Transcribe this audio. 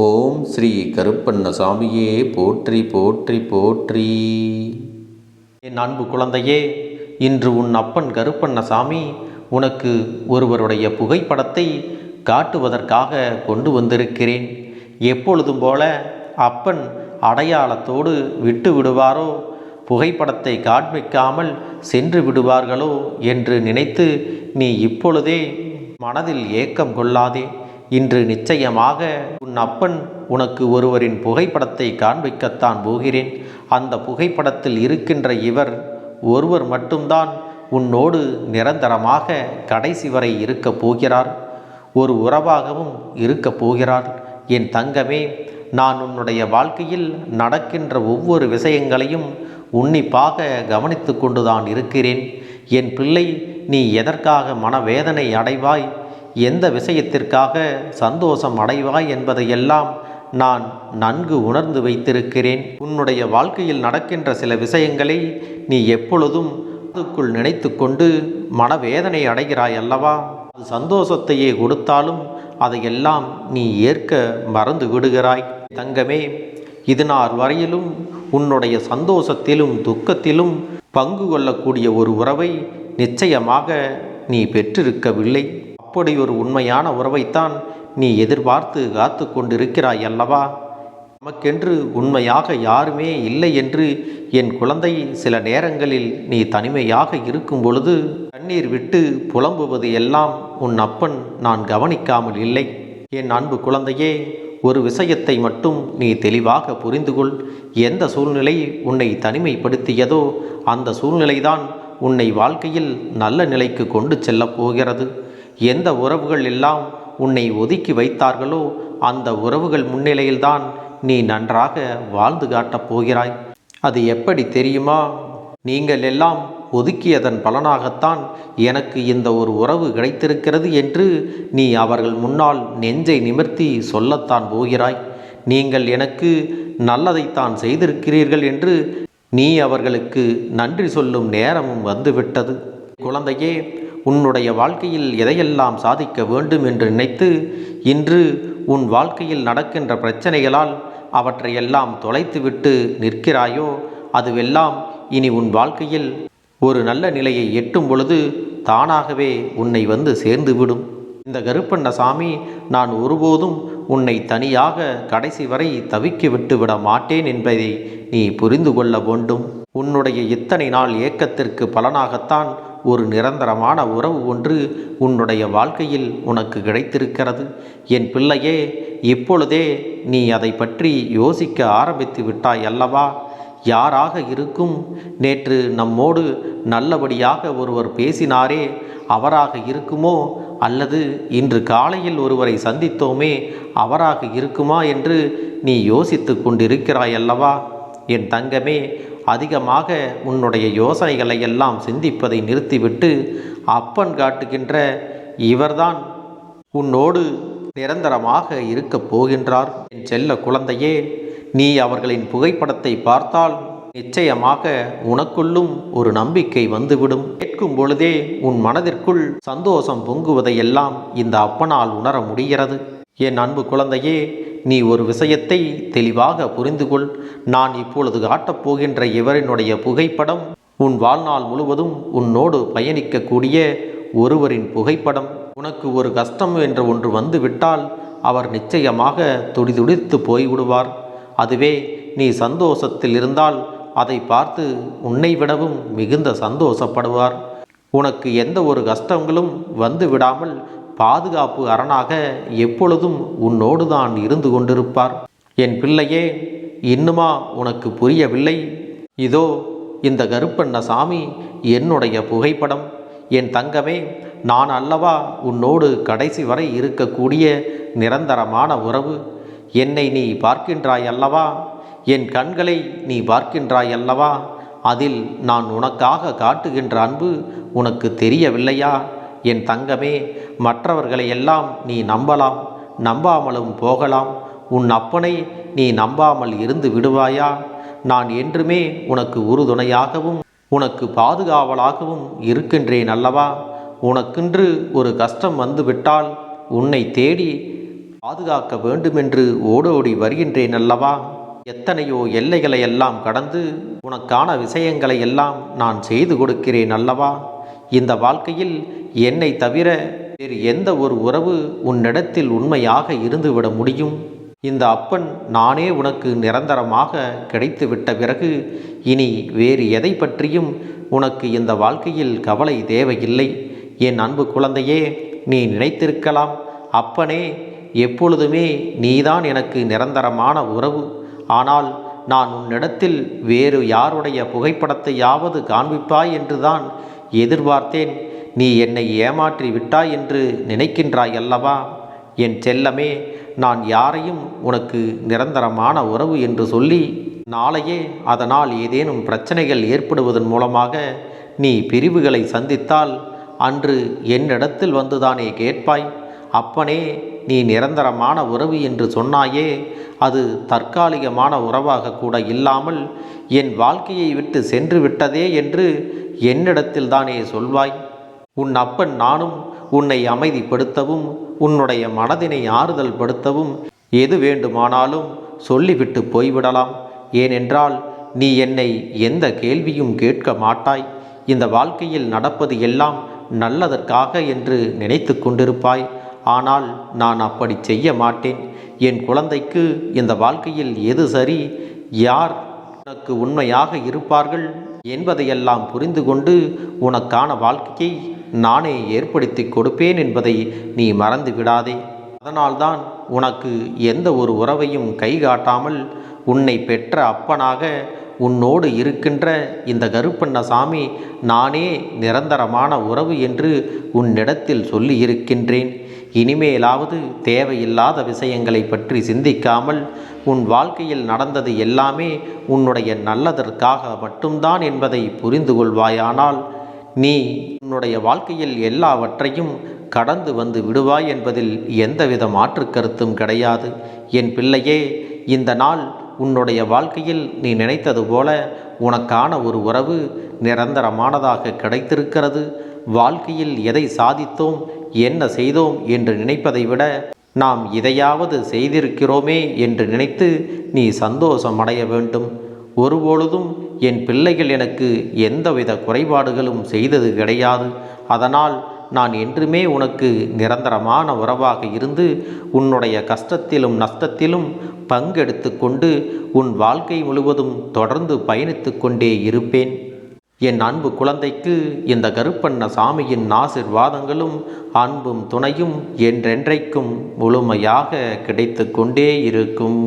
ஓம் ஸ்ரீ கருப்பண்ண சாமியே போற்றி போற்றி போற்றி. என் அன்பு குழந்தையே இன்று உன் அப்பன் கருப்பண்ணசாமி உனக்கு ஒருவருடைய புகைப்படத்தை காட்டுவதற்காக கொண்டு வந்திருக்கிறேன். எப்பொழுதும் போல அப்பன் அடையாளத்தோடு விட்டு விடுவாரோ? புகைப்படத்தை காண்பிக்காமல் சென்று விடுவார்களோ என்று நினைத்து நீ இப்பொழுதே மனதில் ஏக்கம் கொள்ளாதே. இன்று நிச்சயமாக உன் அப்பன் உனக்கு ஒருவரின் புகைப்படத்தை காண்பிக்கத்தான் போகிறேன். அந்த புகைப்படத்தில் இருக்கின்ற இவர் ஒருவர் மட்டும்தான் உன்னோடு நிரந்தரமாக கடைசி வரை இருக்கப் போகிறார். ஒரு உறவாகவும் இருக்கப் போகிறார். என் தங்கமே நான் உன்னுடைய வாழ்க்கையில் நடக்கின்ற ஒவ்வொரு விஷயங்களையும் உன்னிப்பாக கவனித்து கொண்டுதான் இருக்கிறேன். என் பிள்ளை நீ எதற்காக மனவேதனை அடைவாய்? எந்த விஷயத்திற்காக சந்தோஷம் அடைவாய் என்பதையெல்லாம் நான் நன்கு உணர்ந்து வைத்திருக்கிறேன். உன்னுடைய வாழ்க்கையில் நடக்கின்ற சில விஷயங்களை நீ எப்பொழுதும் அதுக்குள் நினைத்து கொண்டு மனவேதனை அடைகிறாய் அல்லவா? அது சந்தோஷத்தையே கொடுத்தாலும் அதையெல்லாம் நீ ஏற்க மறந்து விடுகிறாய். தங்கமே இதனார் வரையிலும் உன்னுடைய சந்தோஷத்திலும் துக்கத்திலும் பங்கு கொள்ளக்கூடிய ஒரு உறவை நிச்சயமாக நீ பெற்றிருக்கவில்லை. அப்படி ஒரு உண்மையான உறவைத்தான் நீ எதிர்பார்த்து காத்து கொண்டிருக்கிறாய் அல்லவா? நமக்கென்று உண்மையாக யாருமே இல்லை என்று என் குழந்தை சில நேரங்களில் நீ தனிமையாக இருக்கும் பொழுது கண்ணீர் விட்டு புலம்புவது எல்லாம் உன் அப்பன் நான் கவனிக்காமல் இல்லை. என் அன்பு குழந்தையே ஒரு விஷயத்தை மட்டும் நீ தெளிவாக புரிந்து கொள். எந்த சூழ்நிலை உன்னை தனிமைப்படுத்தியதோ அந்த சூழ்நிலைதான் உன்னை வாழ்க்கையில் நல்ல நிலைக்கு கொண்டு செல்லப் போகிறது. எந்த உறவுகள் எல்லாம் உன்னை ஒதுக்கி வைத்தார்களோ அந்த உறவுகள் முன்னிலையில்தான் நீ நன்றாக வாழ்ந்து காட்டப் போகிறாய். அது எப்படி தெரியுமா? நீங்கள் எல்லாம் ஒதுக்கியதன் பலனாகத்தான் எனக்கு இந்த ஒரு உறவு கிடைத்திருக்கிறது என்று நீ அவர்கள் முன்னால் நெஞ்சை நிமிர்த்தி சொல்லத்தான் போகிறாய். நீங்கள் எனக்கு நல்லதைத்தான் செய்திருக்கிறீர்கள் என்று நீ அவர்களுக்கு நன்றி சொல்லும் நேரமும் வந்துவிட்டது. குழந்தையே உன்னுடைய வாழ்க்கையில் எதையெல்லாம் சாதிக்க வேண்டும் என்று நினைத்து இன்று உன் வாழ்க்கையில் நடக்கின்ற பிரச்சனைகளால் அவற்றையெல்லாம் தொலைத்துவிட்டு நிற்கிறாயோ அதுவெல்லாம் இனி உன் வாழ்க்கையில் ஒரு நல்ல நிலையை எட்டும் பொழுது தானாகவே உன்னை வந்து சேர்ந்துவிடும். இந்த கருப்பண்ணசாமி நான் ஒருபோதும் உன்னை தனியாக கடைசி வரை தவிக்க விட்டு விட மாட்டேன் என்பதை நீ புரிந்து கொள்ள வேண்டும். உன்னுடைய இத்தனை நாள் ஏக்கத்திற்கு பலனாகத்தான் ஒரு நிரந்தரமான உறவு ஒன்று உன்னுடைய வாழ்க்கையில் உனக்கு கிடைத்திருக்கிறது. என் பிள்ளையே இப்பொழுதே நீ அதை பற்றி யோசிக்க ஆரம்பித்து விட்டாய் அல்லவா? யாராக இருக்கும்? நேற்று நம்மோடு நல்லபடியாக ஒருவர் பேசினாரே அவராக இருக்குமோ? அல்லது இன்று காலையில் ஒருவரை சந்தித்தோமே அவராக இருக்குமா என்று நீ யோசித்து கொண்டிருக்கிறாயல்லவா என் தங்கமே அதிகமாக உன்னுடைய யோசனைகளை எல்லாம் சிந்திப்பதை நிறுத்திவிட்டு அப்பன் காட்டுகின்ற இவர்தான் உன்னோடு நிரந்தரமாக இருக்கப் போகின்றார். என் செல்ல குழந்தையே நீ அவர்களின் புகைப்படத்தை பார்த்தால் நிச்சயமாக உனக்குள்ளும் ஒரு நம்பிக்கை வந்துவிடும். கேட்கும் பொழுதே உன் மனதிற்குள் சந்தோஷம் பொங்குவதையெல்லாம் இந்த அப்பனால் உணர முடிகிறது. என் அன்பு குழந்தையே நீ ஒரு விஷயத்தை தெளிவாக புரிந்து கொள் நான் இப்பொழுது காட்டப் போகின்ற இவரினுடைய புகைப்படம் உன் வாழ்நாள் முழுவதும் உன்னோடு பயணிக்கக்கூடிய ஒருவரின் புகைப்படம். உனக்கு ஒரு கஷ்டம் என்ற ஒன்று வந்துவிட்டால் அவர் நிச்சயமாக துடிதுடித்து போய்விடுவார். அதுவே நீ சந்தோஷத்தில் இருந்தால் அதை பார்த்து உன்னை விடவும் மிகுந்த சந்தோஷப்படுவார். உனக்கு எந்த ஒரு கஷ்டங்களும் வந்து விடாமல் பாதுகாப்பு அரணாக எப்பொழுதும் உன்னோடு தான் இருந்து கொண்டிருப்பார். என் பிள்ளையே இன்னுமா உனக்கு புரியவில்லை? இதோ இந்த கருப்பண்ண சாமி என்னுடைய புகைப்படம். என் தங்கமே நான் அல்லவா உன்னோடு கடைசி வரை இருக்கக்கூடிய நிரந்தரமான உறவு? என்னை நீ பார்க்கின்றாய் அல்லவா? என் கண்களை நீ பார்க்கின்றாய் அல்லவா? அதில் நான் உனக்காக காட்டுகின்ற அன்பு உனக்கு தெரியவில்லையா? என் தங்கமே மற்றவர்களை எல்லாம் நீ நம்பலாம் நம்பாமலும் போகலாம். உன் அப்பனை நீ நம்பாமல் இருந்து விடுவாயா? நான் என்றுமே உனக்கு உறுதுணையாகவும் உனக்கு பாதுகாவலாகவும் இருக்கின்றேன் அல்லவா? உனக்கென்று ஒரு கஷ்டம் வந்துவிட்டால் உன்னை தேடி பாதுகாக்க வேண்டுமென்று ஓடோடி வருகின்றேன் அல்லவா? எத்தனையோ எல்லைகளை எல்லாம் கடந்து உனக்கான விஷயங்களை எல்லாம் நான் செய்து கொடுக்கிறேன் அல்லவா? இந்த வாழ்க்கையில் என்னை தவிர வேறு எந்த ஒரு உறவு உன்னிடத்தில் உண்மையாக இருந்துவிட முடியும்? இந்த அப்பன் நானே உனக்கு நிரந்தரமாக கிடைத்துவிட்ட பிறகு இனி வேறு எதை பற்றியும் உனக்கு இந்த வாழ்க்கையில் கவலை தேவையில்லை. என் அன்பு குழந்தையே நீ நினைத்திருக்கலாம் அப்பனே எப்பொழுதுமே நீதான் எனக்கு நிரந்தரமான உறவு. ஆனால் நான் உன்னிடத்தில் வேறு யாருடைய புகைப்படத்தையாவது காண்பிப்பாய் என்றுதான் எதிர்பார்த்தேன் நீ என்னை ஏமாற்றி விட்டாய் என்று நினைக்கின்றாய் அல்லவா? என் செல்லமே நான் யாரையும் உனக்கு நிரந்தரமான உறவு என்று சொல்லி நாளையே அதனால் ஏதேனும் பிரச்சனைகள் ஏற்படுவதன் மூலமாக நீ பிரிவுகளை சந்தித்தால் அன்று என்னிடத்தில் வந்துதானே கேட்பாய்? அப்பனே நீ நிரந்தரமான உறவு என்று சொன்னாயே அது தற்காலிகமான உறவாக கூட இல்லாமல் என் வாழ்க்கையை விட்டு சென்று விட்டதே என்று என்னிடத்தில் தானே சொல்வாய். உன் அப்பன் நானும் உன்னை அமைதிப்படுத்தவும் உன்னுடைய மனதினை ஆறுதல் படுத்தவும் எது வேண்டுமானாலும் சொல்லிவிட்டு போய்விடலாம். ஏனென்றால் நீ என்னை எந்த கேள்வியும் கேட்க மாட்டாய். இந்த வாழ்க்கையில் நடப்பது எல்லாம் நல்லதற்காக என்று நினைத்து கொண்டிருப்பாய். ஆனால் நான் அப்படி செய்ய மாட்டேன். என் குழந்தைக்கு இந்த வாழ்க்கையில் எது சரி? யார் உனக்கு உண்மையாக இருப்பார்கள் என்பதையெல்லாம் புரிந்து கொண்டு உனக்கான வாழ்க்கையை நானே ஏற்படுத்தி கொடுப்பேன் என்பதை நீ மறந்து விடாதே அதனால்தான் உனக்கு எந்த ஒரு உறவையும் கை காட்டாமல் உன்னை பெற்ற அப்பனாக உன்னோடு இருக்கின்ற இந்த கருப்பண்ணசாமி நானே நிரந்தரமான உறவு என்று உன்னிடத்தில் சொல்லி இருக்கின்றேன் இனிமேலாவது தேவையில்லாத விஷயங்களை பற்றி சிந்திக்காமல் உன் வாழ்க்கையில் நடந்தது எல்லாமே உன்னுடைய நல்லதற்காக மட்டும்தான் என்பதை புரிந்து கொள்வாயானால் நீ உன்னுடைய வாழ்க்கையில் எல்லாவற்றையும் கடந்து வந்து விடுவாய் என்பதில் எந்தவித மாற்று கருத்தும் கிடையாது. என் பிள்ளையே இந்த நாள் உன்னுடைய வாழ்க்கையில் நீ நினைத்தது போல உனக்கான ஒரு உறவு நிரந்தரமானதாக கிடைத்திருக்கிறது. வாழ்க்கையில் எதை சாதித்தோம் என்ன செய்தோம் என்று நினைப்பதை விட நாம் இதையாவது செய்திருக்கிறோமே என்று நினைத்து நீ சந்தோஷம் அடைய வேண்டும். ஒருபொழுதும் என் பிள்ளைகள் எனக்கு எந்தவித குறைபாடுகளும் செய்தது கிடையாது. அதனால் நான் என்றுமே உனக்கு நிரந்தரமான உறவாக இருந்து உன்னுடைய கஷ்டத்திலும் நஷ்டத்திலும் பங்கெடுத்து கொண்டு உன் வாழ்க்கை முழுவதும் தொடர்ந்து பயணித்து கொண்டே இருப்பேன். என் அன்பு குழந்தைக்கு இந்த கருப்பண்ண சாமியின் ஆசிர்வாதங்களும் அன்பும் துணையும் என்றென்றைக்கும் முழுமையாக கிடைத்து கொண்டே இருக்கும்.